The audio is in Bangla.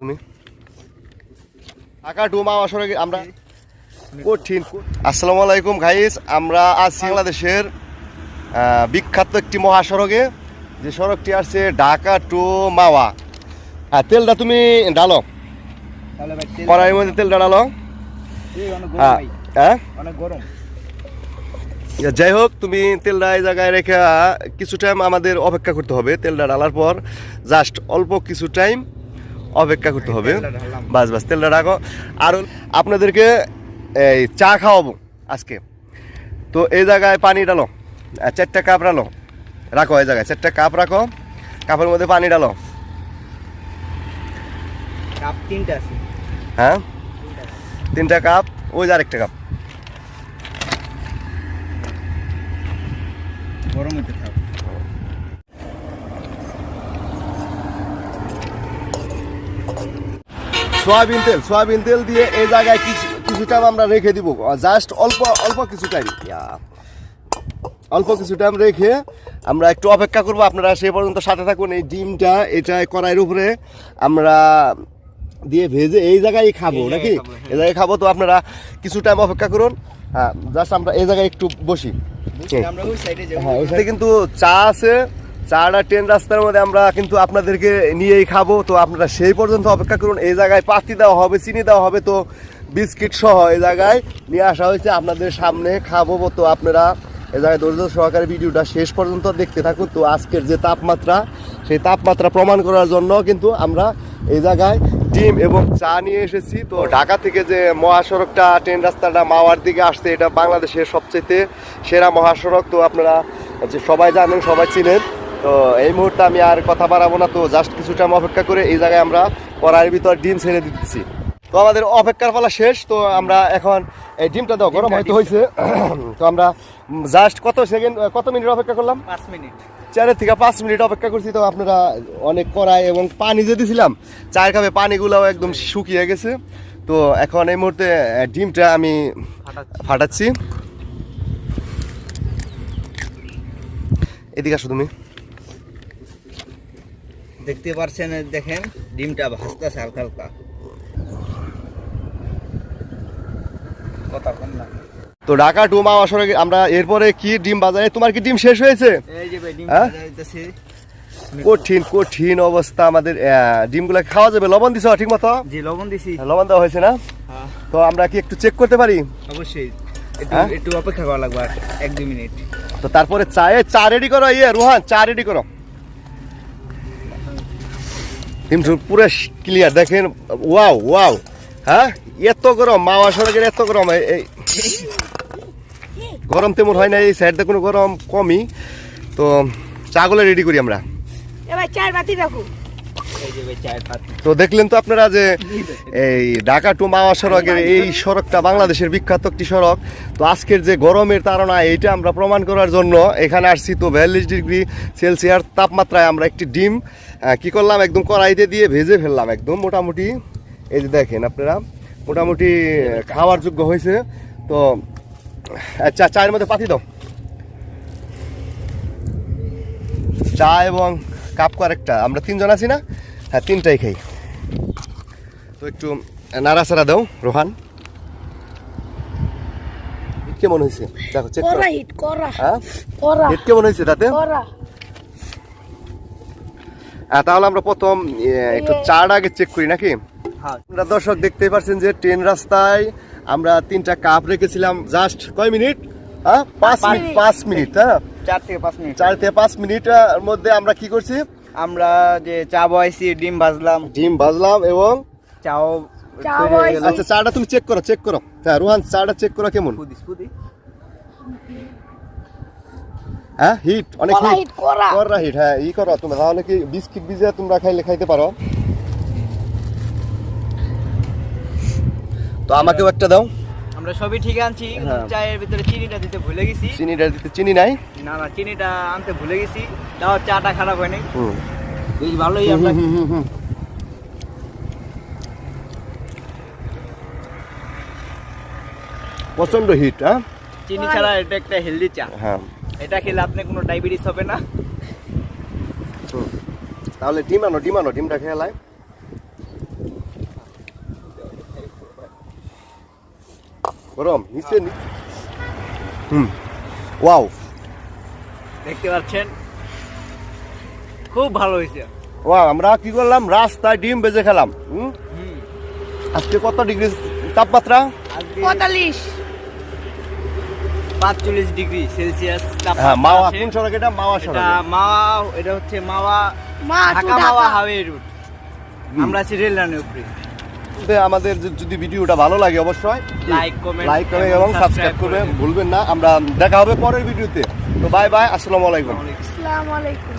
তুমি? ঢাকা টু মা আসরে আমরা? কঠিন আসসালামু আলাইকুম গাইস আমরা আজ বাংলাদেশের বিখ্যাত একটি মহাসড়কে। যে সড়কটি আসছে ঢাকা টু মাওয়া। হ্যাঁ তেলটা তুমি ডালো কড়াইয়ের মধ্যে তেলটা ডালো হ্যাঁ হ্যাঁ? যাই হোক তুমি তেলটা এই জায়গায় রেখে কিছু টাইম আমাদের অপেক্ষা করতে হবে। তেলটা ডালার পর জাস্ট অল্প কিছু টাইম অপেক্ষা করতে হবে। বাস বাস তেলটা রাখো। আর আপনাদেরকে এই চা খাওয়াবো আজকে। তো এই জায়গায় পানি ডালো চারটা কাপ ডালো রাখো এই জায়গায়। চারটা কাপ রাখো। কাপের মধ্যে পানি ডালো কাপ তিনটা আছে। হ্যাঁ? তিনটা কাপ। ওই যে আরেকটা কাপ। গরম হতে থাক। সয়াবিন তেল সয়াবিন তেল দিয়ে এই জায়গায় কিছু কিছু টাইম আমরা রেখে দিব। জাস্ট অল্প অল্প কিছু টাইম অল্প কিছু টাইম রেখে আমরা একটু অপেক্ষা করব। আপনারা সে পর্যন্ত সাথে থাকুন। এই ডিমটা এটা কড়াইয়ের উপরে আমরা দিয়ে ভেজে এই জায়গায় খাব নাকি? হ্যাঁ। এই জায়গায় খাব। তো আপনারা কিছু টাইম অপেক্ষা করুন। হ্যাঁ জাস্ট আমরা এই জায়গায় একটু বসি। হ্যাঁ কিন্তু চা আছে। চাটা ট্রেন রাস্তার মধ্যে আমরা কিন্তু আপনাদেরকে নিয়েই খাব। তো আপনারা সেই পর্যন্ত অপেক্ষা করুন। এই জায়গায় পাতি দেওয়া হবে, চিনি দেওয়া হবে, তো বিস্কিট সহ এই জায়গায় নিয়ে আসা হয়েছে। আপনাদের সামনে খাব। তো আপনারা এই জায়গায় ধৈর্য সহকারে ভিডিওটা শেষ পর্যন্ত দেখতে থাকুন। তো আজকের যে তাপমাত্রা, সেই তাপমাত্রা প্রমাণ করার জন্য কিন্তু আমরা এই জায়গায় ডিম এবং চা নিয়ে এসেছি। তো ঢাকা থেকে যে মহাসড়কটা ট্রেন রাস্তাটা মাওয়ার দিকে আসছে, এটা বাংলাদেশের সবচেয়ে সেরা মহাসড়ক। তো আপনারা সবাই জানেন, সবাই চিনেন। তো এই মুহূর্তে আমি আর কথা বাড়াবো না তো জাস্ট কিছু টাইম অপেক্ষা করে এই জায়গায় আমরা কড়াইয়ের ভিতর ডিম ছেড়ে দিতেছি। তো আমাদের অপেক্ষার পালা শেষ তো আমরা এখন এই ডিমটা দাও গরম হয়তো হয়েছে। তো আমরা জাস্ট কত সেকেন্ড কত মিনিট অপেক্ষা করলাম? পাঁচ মিনিট চারের থেকে পাঁচ মিনিট অপেক্ষা করছি তো আপনারা অনেক কড়াই এবং পানি যে দিয়েছিলাম চায়ের কাপে পানিগুলোও একদম শুকিয়ে গেছে। তো এখন এই মুহূর্তে ডিমটা আমি ফাটাচ্ছি। ফাটাচ্ছি। এদিকে আসো তুমি। দেখতে পারছেন দেখেন ডিমটা ভাজতেছে হালকা হালকা। কথা কম না। তো ঢাকা টু মা আসরে আমরা এরপরে কি ডিম বাজারে তোমার কি ডিম শেষ হয়েছে? হ্যাঁ? কঠিন কঠিন অবস্থা আমাদের ডিমগুলো খাওয়া যাবে। লবণ দিছ ঠিক মতো? জি লবণ দিছি। লবণ দেওয়া হয়েছে না? হ্যাঁ, তো আমরা কি একটু চেক করতে পারি? অবশ্যই। একটু হ্যাঁ? অপেক্ষা করা লাগবে এক দুই মিনিট। তো তারপরে চায়ে চা রেডি করো ইয়ে রুহান চা রেডি করো। ডিম পুরো ক্লিয়ার দেখেন ওয়াও ওয়াও হ্যাঁ? এত গরম মাওয়া সড়কের এত গরম গরম তেমন হয় না, এই সাইডে কোনো গরম কমই। তো, চাগুলো রেডি করি আমরা। এবার চার বাতি রাখো। তো দেখলেন তো আপনারা যে এই ঢাকা টু মাওয়া সড়কের এই সড়কটা বাংলাদেশের বিখ্যাত একটি সড়ক। তো আজকের যে গরমের তাড়না এইটা আমরা প্রমাণ করার জন্য এখানে আসছি। তো বিয়াল্লিশ ডিগ্রি সেলসিয়াস তাপমাত্রায় আমরা একটি ডিম কি করলাম? একদম কড়াইতে দিয়ে ভেজে ফেললাম একদম। মোটামুটি এই যে দেখেন আপনারা মোটামুটি খাওয়ার যোগ্য হয়েছে। তো আচ্ছা চায়ের মধ্যে পাতি দাও। চা এবং কাপ কয়েকটা। আমরা তিনজন আছি না? হ্যাঁ তিনটাই খাই। তো একটু নাড়াচাড়া দাও রোহান। কেমন হয়েছে? দেখো চেক করা। হিট করা হ্যাঁ? করা হেড কেমন হয়েছে তাতে? করা হ্যাঁ, তাহলে আমরা প্রথম একটু চাটা আগে চেক করি নাকি? হ্যাঁ। আপনারা দর্শক দেখতেই পাচ্ছেন যে ট্রেন রাস্তায় আমরা তিনটা কাপ রেখেছিলাম জাস্ট কয় মিনিট? হ্যাঁ পাঁচ মিনিট। পাঁচ মিনিট হ্যাঁ? চার থেকে পাঁচ মিনিট। চার থেকে পাঁচ মিনিটের মধ্যে আমরা কি করছি? আমরা যে চা বয়সি ডিম ভাজলাম। ডিম ভাজলাম এবং চাও। আচ্ছা চাটা তুমি চেক করো চেক করো। হ্যাঁ রোহান চাটা চেক করো কেমন? হ্যাঁ হিট অনেক হিট হিট কররা হিট হ্যাঁ ই করো তুমি। তাহলে কি বিস্কিট ভিজে তোমরা খাইলে খাইতে পারো। তো আমাকেও একটা দাও। আমরা সবই ঠিক আনছি। হ্যাঁ। চায়ের ভিতরে চিনিটা দিতে ভুলে গেছি। চিনিটা দিতে চিনি নাই? না না চিনিটা আনতে ভুলে গেছি। তাও চাটা খারাপ হয়নি। বেশ ভালোই আমরা হুম। প্রচণ্ড হিট হ্যাঁ? চিনি ছাড়া এটা একটা হেলদি চা। হ্যাঁ। এটা খেলে আপনি কোনো ডায়াবেটিস হবে না। তাহলে ডিম আনো ডিম আনো ডিমটা খেয়ে গরম নিচে হুম। ওয়াও। দেখতে পাচ্ছেন? খুব ভালো হয়েছে। ওয়াও আমরা কি করলাম? রাস্তায় ডিম বেজে খেলাম। হুম? আজকে কত ডিগ্রি তাপমাত্রা? পঁয়তাল্লিশ। পাঁচচল্লিশ ডিগ্রি সেলসিয়াস হ্যাঁ মাওয়া কোন সড়ক? এটা মাওয়া এটা সড়ক। মাওয়া এটা হচ্ছে মাওয়া মা ঢাকা মাওয়া হাওয়ে রুট। আমরা আছি রেল লাইনের উপরে। আমাদের যদি- ভিডিওটা ভালো লাগে অবশ্যই লাইক কমেন্ট লাইক করে এবং সাবস্ক্রাইব করে ভুলবেন না আমরা দেখা হবে পরের ভিডিওতে। তো বাই বাই আসসালামু আলাইকুম। আসসালামু আলাইকুম।